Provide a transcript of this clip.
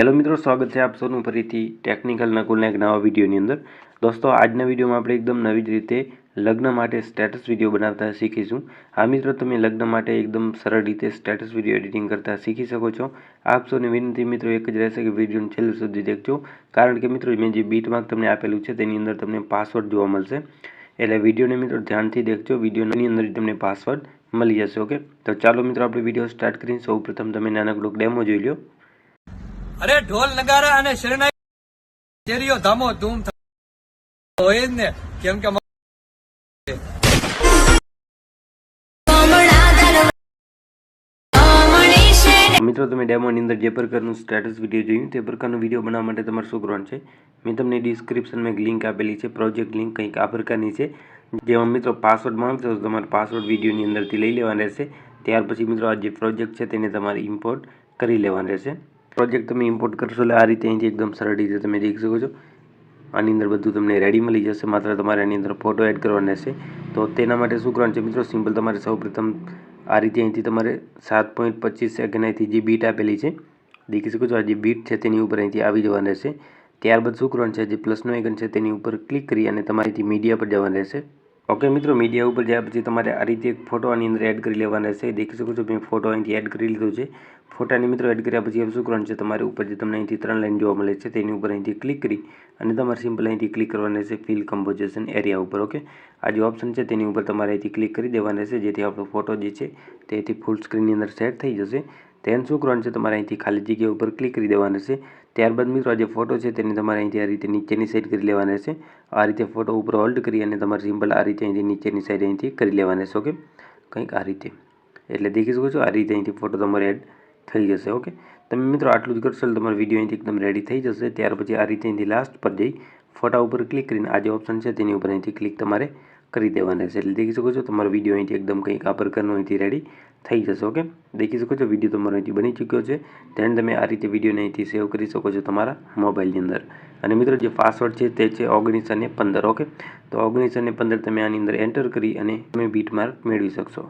Hello મિત્રો, સ્વાગત છે આપ સૌનું ફરીથી ટેકનિકલ નકુલના એક નવા વિડીયોની અંદર. દોસ્તો, આજના વિડીયોમાં આપણે એકદમ નવી જ રીતે લગ્ન માટે સ્ટેટસ વીડિયો બનાવતા શીખીશું. આ મિત્રો, તમે લગ્ન માટે એકદમ સરળ રીતે સ્ટેટસ વીડિયો એડિટિંગ કરતા શીખી શકો છો. આપ સૌને વિનંતી મિત્રો, એક જ રહેશે કે વિડીયોને છેલ્લે સુધી દેખજો. કારણ કે મિત્રો, મેં જે બીટ તમને આપેલું છે, તેની અંદર તમને પાસવર્ડ જોવા મળશે. એટલે વિડીયોને મિત્રો ધ્યાનથી દેખજો. વિડીયોની અંદર તમને પાસવર્ડ મળી જશે, ઓકે? તો ચાલો મિત્રો, આપણે વીડિયો સ્ટાર્ટ કરીને સૌ પ્રથમ તમે નાનકડો ડેમો જોઈ લો અરે ઢોલ નગારા અને શરણાઈ ધામો ધૂમ હોય ને. કેમ કે મિત્રો, તમે ડેમોની અંદર જે પ્રકારનું સ્ટેટસ વીડિયો જોયું, તે પ્રકારનો વીડિયો બનાવવા માટે તમારે શું કરવાનું છે. મેં તમને ડિસ્ક્રિપ્શનમાં એક લિંક આપેલી છે પ્રોજેક્ટ લિંક કંઈક આ પ્રકારની છે. જેમાં મિત્રો પાસવર્ડ માંગતો તો તમારે પાસવર્ડ વિડીયોની અંદરથી લઈ લેવાનો રહેશે. ત્યાર પછી મિત્રો, આ જે પ્રોજેક્ટ છે, તેને તમારે ઇમ્પોર્ટ કરી લેવાનો રહેશે. પ્રોજેક્ટ તમે ઇમ્પોર્ટ કરશો એટલે આ રીતે અહીંથી એકદમ સરળ રીતે તમે દેખી શકો છો. આની અંદર બધું તમને રેડી મળી જશે. માત્ર તમારે આની અંદર ફોટો એડ કરવાનો રહેશે તો તેના માટે શું કરવાનું છે મિત્રો? સિમ્પલ તમારે સૌપ્રથમ આ રીતે અહીંથી તમારે સાત પોઈન્ટ પચીસ સેકન્ડ અહીંથી જે બીટ આપેલી છે, દેખી શકો છો? આ જે બીટ છે તેની ઉપર અહીંથી આવી જવાનું રહેશે ત્યારબાદ શું કરવાનું છે? જે પ્લસનો આઇકન છે તેની ઉપર ક્લિક કરી અને તમારે અહીંથી મીડિયા પર જવાનું રહેશે. ઓકે મિત્રો મીડિયા ઉપર ગયા પછી તમારે આ રીતે એક ફોટો આની અંદર એડ કરી લેવાના છે. દેખી શકો છો, મેં ફોટો અહીંથી એડ કરી લીધો છે. ફોટાની મિત્રો એડ કર્યા પછી શું કરવાનું છે? તમારે ઉપર જે તમને અહીંથી ત્રણ લાઈન જોવા મળે છે, તેની ઉપર અહીંથી ક્લિક કરી અને તમારે સિમ્પલ અહીંથી ક્લિક કરવાનું છે ફિલ કમ્પોઝિશન એરિયા ઉપર ઓકે આ જે ઓપ્શન છે તેની ઉપર તમારે અહીંથી ક્લિક કરી દેવાના છે, જેથી આપણો ફોટો જે છે, તે અહીંથી ફૂલ સ્ક્રીનની અંદર સેટ થઈ જશે. તેન શું કરવાનું છે? તમારે અહીંથી ખાલી જગ્યા ઉપર ક્લિક કરી દેવાનું રહેશે ત્યારબાદ મિત્રો જે ફોટો છે તેને તમારે અહીંથી આ રીતે નીચેની સાઈડ કરી લેવાના રહેશે આ રીતે ફોટો ઉપર હોલ્ડ કરી અને તમારે સિમ્પલ આ રીતે અહીંથી નીચેની સાઈડ અહીંથી કરી લેવાના રહેશે ઓકે કંઈક આ રીતે. એટલે દેખી શકો છો, આ રીતે અહીંથી ફોટો તમારે એડ થઈ જશે ઓકે તમે મિત્રો, આટલું જ કરશો તમારો વીડિયો અહીંથી એકદમ રેડી થઈ જશે. ત્યાર પછી આ રીતે અહીંથી લાસ્ટ પર જઈ ફોટા ઉપર ક્લિક કરીને આ જે ઓપ્શન છે તેની ઉપર અહીંથી ક્લિક તમારે કરી દેવાના છે. એટલે દેખી શકો છો તમારો વીડિયો અહીંથી એકદમ કંઈક આ પ્રકારનો અહીંથી રેડી થઈ જશે ઓકે દેખી શકો છો વીડિયો તમારો અહીંથી બની ચૂક્યો છે. તેને તમે આ રીતે વિડીયોને અહીંથી સેવ કરી શકો છો તમારા મોબાઈલની અંદર. અને મિત્રો જે પાસવર્ડ છે તે છે ઓગણીસ અને પંદર ઓકે તો ઓગણીસ અને પંદર તમે આની અંદર એન્ટર કરી અને તમે બીટ માર્ક મેળવી શકશો.